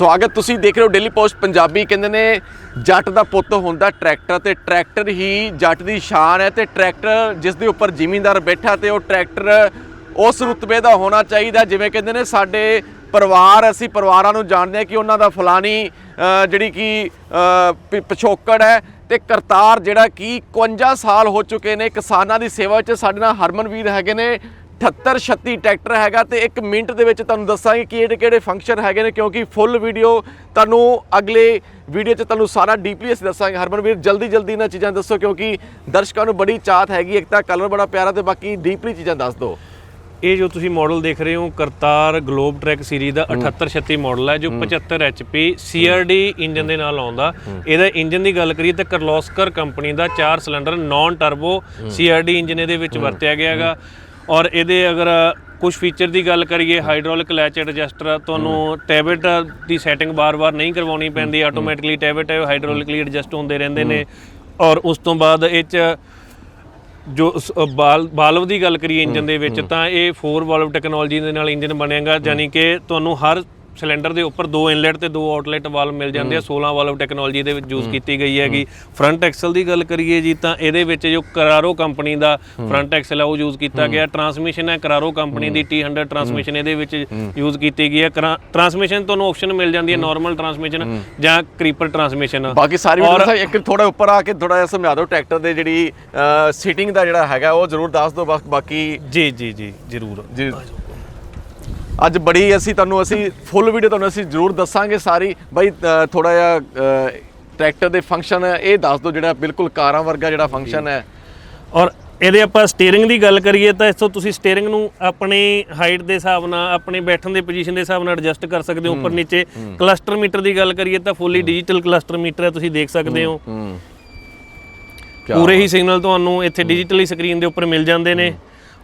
ਸਵਾਗਤ ਤੁਸੀਂ ਦੇਖ ਰਹੇ ਹੋ ਡੇਲੀ ਪੋਸਟ ਪੰਜਾਬੀ। ਕਹਿੰਦੇ ਨੇ ਜੱਟ ਦਾ ਪੁੱਤ ਹੁੰਦਾ ਟਰੈਕਟਰ ਤੇ ਟਰੈਕਟਰ ਹੀ ਜੱਟ ਦੀ ਸ਼ਾਨ ਹੈ ਤੇ ਟਰੈਕਟਰ ਜਿਸ ਦੇ ਉੱਪਰ ਜ਼ਿਮੀਂਦਾਰ ਬੈਠਾ ਤੇ ਉਹ ਟਰੈਕਟਰ ਉਸ ਰੁਤਬੇ ਦਾ ਹੋਣਾ ਚਾਹੀਦਾ। ਜਿਵੇਂ ਕਹਿੰਦੇ ਨੇ ਸਾਡੇ ਪਰਿਵਾਰ ਅਸੀਂ ਪਰਿਵਾਰਾਂ ਨੂੰ ਜਾਣਦੇ ਹਾਂ ਕਿ ਉਹਨਾਂ ਦਾ ਫਲਾਨੀ ਜਿਹੜੀ ਕਿ ਅ, ਪਿਛੋਕੜ ਹੈ ਤੇ ਕਰਤਾਰ ਜਿਹੜਾ ਕਿ 51 ਸਾਲ ਹੋ ਚੁੱਕੇ ਨੇ ਕਿਸਾਨਾਂ ਦੀ ਸੇਵਾ 'ਚ ਸਾਡੇ ਨਾਲ ਹਰਮਨਵੀਰ ਹੈਗੇ ਨੇ। 78 36 ਟਰੈਕਟਰ ਹੈਗਾ ਤੇ 1 ਮਿੰਟ ਦੇ ਵਿੱਚ ਤੁਹਾਨੂੰ ਦੱਸਾਂਗੇ ਕਿ ਕਿਹੜੇ ਕਿਹੜੇ ਫੰਕਸ਼ਨ ਹੈਗੇ ਨੇ ਕਿਉਂਕਿ ਫੁੱਲ ਵੀਡੀਓ ਤੁਹਾਨੂੰ ਅਗਲੇ ਵੀਡੀਓ 'ਚ ਤੁਹਾਨੂੰ ਸਾਰਾ ਡੀਪਲੀ ਅਸੀਂ ਦੱਸਾਂਗੇ। ਹਰਮਨਵੀਰ ਜਲਦੀ ਜਲਦੀ ਇਹਨਾਂ ਚੀਜ਼ਾਂ ਦੱਸੋ ਕਿਉਂਕਿ ਦਰਸ਼ਕਾਂ ਨੂੰ ਬੜੀ ਚਾਹਤ ਹੈਗੀ ਇੱਕ ਤਾਂ ਕਲਰ ਬੜਾ ਪਿਆਰਾ ਤੇ ਬਾਕੀ ਡੀਪਲੀ ਚੀਜ਼ਾਂ ਦੱਸ ਦਿਓ। ਇਹ ਜੋ ਤੁਸੀਂ ਮਾਡਲ ਦੇਖ ਰਹੇ ਹੋ ਕਰਤਾਰ ਗਲੋਬ ਟਰੈਕ ਸੀਰੀਜ਼ ਦਾ 7836 ਮਾਡਲ ਹੈ ਜੋ 75 HP CRD ਇੰਜਨ ਦੇ ਨਾਲ ਆਉਂਦਾ। ਇਹਦਾ ਇੰਜਨ ਦੀ ਗੱਲ ਕਰੀਏ ਤਾਂ ਕਰਲੋਸਕਰ ਕੰਪਨੀ ਦਾ 4 cylinder non turbo CRD engine ਇਹਦੇ ਵਿੱਚ ਵਰਤਿਆ ਗਿਆ ਹੈਗਾ। ਔਰ ਇਹਦੇ ਅਗਰ ਕੁਝ ਫੀਚਰ ਦੀ ਗੱਲ ਕਰੀਏ ਹਾਈਡ੍ਰੋਲਿਕ ਲੈਚ ਐਡਜਸਟਰ ਤੁਹਾਨੂੰ ਟੈਬਲੇਟ ਦੀ ਸੈਟਿੰਗ ਬਾਰ-ਬਾਰ ਨਹੀਂ ਕਰਵਾਉਣੀ ਪੈਂਦੀ ਆਟੋਮੈਟਿਕਲੀ ਟੈਬਲੇਟ ਹੈ ਹਾਈਡ੍ਰੋਲਿਕਲੀ ਐਡਜਸਟ ਹੁੰਦੇ ਰਹਿੰਦੇ ਨੇ। ਔਰ ਉਸ ਤੋਂ ਬਾਅਦ ਇਹ 'ਚ ਜੋ ਬਾਲਵ ਦੀ ਗੱਲ ਕਰੀਏ ਇੰਜਨ ਦੇ ਵਿੱਚ ਤਾਂ ਇਹ 4 ਵਾਲਵ ਟੈਕਨੋਲੋਜੀ ਦੇ ਨਾਲ ਇੰਜਨ ਬਣੇਗਾ ਯਾਨੀ ਕਿ ਤੁਹਾਨੂੰ ਹਰ ਸਿਲੰਡਰ ਦੇ ਉੱਪਰ ਦੋ ਇਨਲੈਟ ਤੇ ਦੋ ਆਊਟਲੈਟ ਵਾਲਵ ਮਿਲ ਜਾਂਦੇ ਆ 16 ਵਾਲਵ ਟੈਕਨੋਲੋਜੀ ਦੇ ਵਿੱਚ ਯੂਜ਼ ਕੀਤੀ ਗਈ ਹੈਗੀ। ਫਰੰਟ ਐਕਸਲ ਦੀ ਗੱਲ ਕਰੀਏ ਜੀ ਤਾਂ ਇਹਦੇ ਵਿੱਚ ਜੋ ਕਰਾਰੋ ਕੰਪਨੀ ਦਾ ਫਰੰਟ ਐਕਸਲ ਹੈ ਉਹ ਯੂਜ਼ ਕੀਤਾ ਗਿਆ। ਟਰਾਂਸਮਿਸ਼ਨ ਹੈ ਕਰਾਰੋ ਕੰਪਨੀ ਦੀ T100 ਟਰਾਂਸਮਿਸ਼ਨ ਇਹਦੇ ਵਿੱਚ ਯੂਜ਼ ਕੀਤੀ ਗਈ ਹੈ। ਟਰਾਂਸਮਿਸ਼ਨ ਤੁਹਾਨੂੰ ਆਪਸ਼ਨ ਮਿਲ ਜਾਂਦੀ ਹੈ ਨਾਰਮਲ ਟਰਾਂਸਮਿਸ਼ਨ ਜਾਂ ਕ੍ਰੀਪਰ ਟਰਾਂਸਮਿਸ਼ਨ ਬਾਕੀ ਸਾਰੀ ਵੀਡੀਓ ਇੱਕ ਥੋੜਾ ਉੱਪਰ ਆ ਕੇ ਥੋੜਾ ਜਿਹਾ ਸਮਝਾ ਦਿਓ ਟਰੈਕਟਰ ਦੇ ਜਿਹੜੀ ਸੀਟਿੰਗ ਦਾ ਜਿਹੜਾ ਹੈਗਾ ਉਹ ਜ਼ਰੂਰ ਦੱਸ ਦਿਓ। ਬਾਕੀ ਜੀ ਜੀ ਜੀ ਜ਼ਰੂਰ। ਜੀ। ਅੱਜ ਬੜੀ ਅਸੀਂ ਤੁਹਾਨੂੰ ਅਸੀਂ ਫੁੱਲ ਵੀਡੀਓ ਤੁਹਾਨੂੰ ਅਸੀਂ ਜ਼ਰੂਰ ਦੱਸਾਂਗੇ ਸਾਰੀ। ਬਾਈ ਥੋੜਾ ਜਿਹਾ ਟਰੈਕਟਰ ਦੇ ਫੰਕਸ਼ਨ ਇਹ ਦੱਸ ਦਿਓ ਜਿਹੜਾ ਬਿਲਕੁਲ ਕਾਰਾਂ ਵਰਗਾ ਜਿਹੜਾ ਫੰਕਸ਼ਨ ਹੈ। ਔਰ ਇਹਦੇ ਆਪਾਂ ਸਟੀਅਰਿੰਗ ਦੀ ਗੱਲ ਕਰੀਏ ਤਾਂ ਇਸਤੋਂ ਤੁਸੀਂ ਸਟੀਅਰਿੰਗ ਨੂੰ ਆਪਣੀ ਹਾਈਟ ਦੇ ਹਿਸਾਬ ਨਾਲ ਆਪਣੇ ਬੈਠਣ ਦੇ ਪੋਜੀਸ਼ਨ ਦੇ ਹਿਸਾਬ ਨਾਲ ਐਡਜਸਟ ਕਰ ਸਕਦੇ ਹੋ ਉੱਪਰ ਨੀਚੇ। ਕਲਸਟਰ ਮੀਟਰ ਦੀ ਗੱਲ ਕਰੀਏ ਤਾਂ ਫੁੱਲੀ ਡਿਜੀਟਲ ਕਲਸਟਰ ਮੀਟਰ ਹੈ ਤੁਸੀਂ ਦੇਖ ਸਕਦੇ ਹੂੰ। ਪੂਰੇ ਹੀ ਸਿਗਨਲ ਤੁਹਾਨੂੰ ਇੱਥੇ ਡਿਜੀਟਲੀ ਸਕਰੀਨ ਦੇ ਉੱਪਰ ਮਿਲ ਜਾਂਦੇ ਨੇ।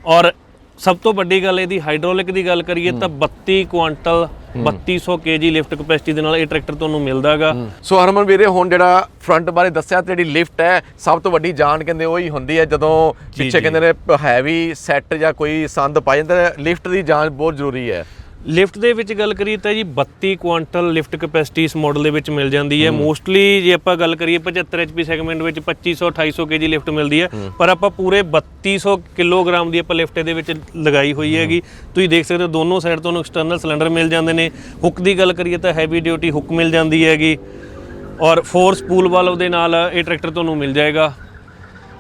ਔਰ ਸਭ ਤੋਂ ਵੱਡੀ ਗੱਲ ਇਹਦੀ ਹਾਈਡ੍ਰੋਲਿਕ ਦੀ ਗੱਲ ਕਰੀਏ ਤਾਂ 32 ਕੁਆਂਟਲ 3200 ਕੇਜੀ ਲਿਫਟ ਕਪੈਸਿਟੀ ਦੇ ਨਾਲ ਇਹ ਟਰੈਕਟਰ ਤੁਹਾਨੂੰ ਮਿਲਦਾਗਾ। ਸੋ ਹਰਮਨ ਵੀਰੇ ਹੁਣ ਜਿਹੜਾ ਫਰੰਟ ਬਾਰੇ ਦੱਸਿਆ ਤੇ ਜਿਹੜੀ ਲਿਫਟ ਹੈ ਸਭ ਤੋਂ ਵੱਡੀ ਜਾਨ ਕਹਿੰਦੇ ਉਹੀ ਹੁੰਦੀ ਹੈ ਜਦੋਂ ਪਿੱਛੇ ਕਹਿੰਦੇ ਨੇ ਹੈਵੀ ਸੈੱਟ ਜਾਂ ਕੋਈ ਸੰਦ ਪਾ ਜਾਂਦੇ ਲਿਫਟ ਦੀ ਜਾਂਚ ਬਹੁਤ ਜ਼ਰੂਰੀ ਹੈ। ਲਿਫਟ ਦੇ ਵਿੱਚ ਗੱਲ ਕਰੀਏ ਤਾਂ ਜੀ 32 ਕੁਆਂਟਲ ਲਿਫਟ ਕਪੈਸਿਟੀ ਇਸ ਮਾਡਲ ਦੇ ਵਿੱਚ ਮਿਲ ਜਾਂਦੀ ਹੈ। ਮੋਸਟਲੀ ਜੇ ਆਪਾਂ ਗੱਲ ਕਰੀਏ 75 HP ਸੈਗਮੈਂਟ ਵਿੱਚ 2500 2800 kg ਲਿਫਟ ਮਿਲਦੀ ਹੈ। ਪਰ ਆਪਾਂ ਪੂਰੇ 3200 ਕਿਲੋਗ੍ਰਾਮ ਦੀ ਆਪਾਂ ਲਿਫਟ ਇਹਦੇ ਵਿੱਚ ਲਗਾਈ ਹੋਈ ਹੈਗੀ। ਤੁਸੀਂ ਦੇਖ ਸਕਦੇ ਹੋ ਦੋਨੋਂ ਸਾਈਡ ਤੋਂ ਐਕਸਟਰਨਲ ਸਿਲੰਡਰ ਮਿਲ ਜਾਂਦੇ ਨੇ। ਹੁੱਕ ਦੀ ਗੱਲ ਕਰੀਏ ਤਾਂ ਹੈਵੀ ਡਿਊਟੀ ਹੁੱਕ ਮਿਲ ਜਾਂਦੀ ਹੈਗੀ। ਔਰ ਫੋਰ ਸਪੂਲ ਵਾਲਵ ਦੇ ਨਾਲ ਇਹ ਟਰੈਕਟਰ ਤੁਹਾਨੂੰ ਮਿਲ ਜਾਏਗਾ।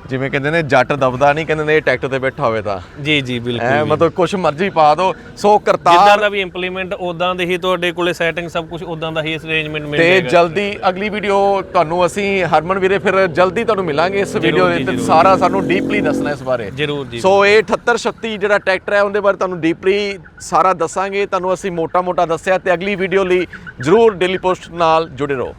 ਜਿਵੇਂ ਕਹਿੰਦੇ ਨੇ ਜੱਟ ਦਬਦਾ ਨਹੀਂ ਕਹਿੰਦੇ ਨੇ ਇਹ ਟਰੈਕਟਰ ਤੇ ਬੈਠਾ ਹੋਵੇ ਤਾਂ। ਜੀ ਜੀ ਬਿਲਕੁਲ ਐ ਮਤਲਬ ਕੁਛ ਮਰਜ਼ੀ ਪਾ ਦਿਓ ਸੋ ਕਰਤਾਰ ਜਿੱਦਾਂ ਦਾ ਵੀ ਇੰਪਲੀਮੈਂਟ ਉਦਾਂ ਦੇ ਹੀ ਤੁਹਾਡੇ ਕੋਲੇ ਸੈਟਿੰਗ ਸਭ ਕੁਝ ਉਦਾਂ ਦਾ ਹੀ ਅਰੇਂਜਮੈਂਟ ਮਿਲ ਤੇ ਜਾਏਗਾ। ਜਲਦੀ ਅਗਲੀ ਵੀਡੀਓ ਤੁਹਾਨੂੰ ਅਸੀਂ ਹਰਮਨ ਵੀਰੇ ਫਿਰ ਜਲਦੀ ਤੁਹਾਨੂੰ ਮਿਲਾਂਗੇ ਇਸ ਵੀਡੀਓ ਦੇ ਤੇ। ਸਾਰਾ ਸਾਨੂੰ ਡੀਪਲੀ ਦੱਸਣਾ ਇਸ ਬਾਰੇ। ਜਰੂਰ ਜੀ। ਸੋ ਇਹ 78 36 ਜਿਹੜਾ ਟਰੈਕਟਰ ਹੈ ਉਹਦੇ ਬਾਰੇ ਤੁਹਾਨੂੰ ਡੀਪਲੀ ਸਾਰਾ ਦੱਸਾਂਗੇ। ਤੁਹਾਨੂੰ ਅਸੀਂ ਮੋਟਾ-ਮੋਟਾ ਦੱਸਿਆ ਤੇ ਅਗਲੀ ਵੀਡੀਓ ਲਈ ਜਰੂਰ ਡੇਲੀ ਪੋਸਟ ਨਾਲ ਜੁੜੇ ਰਹੋ।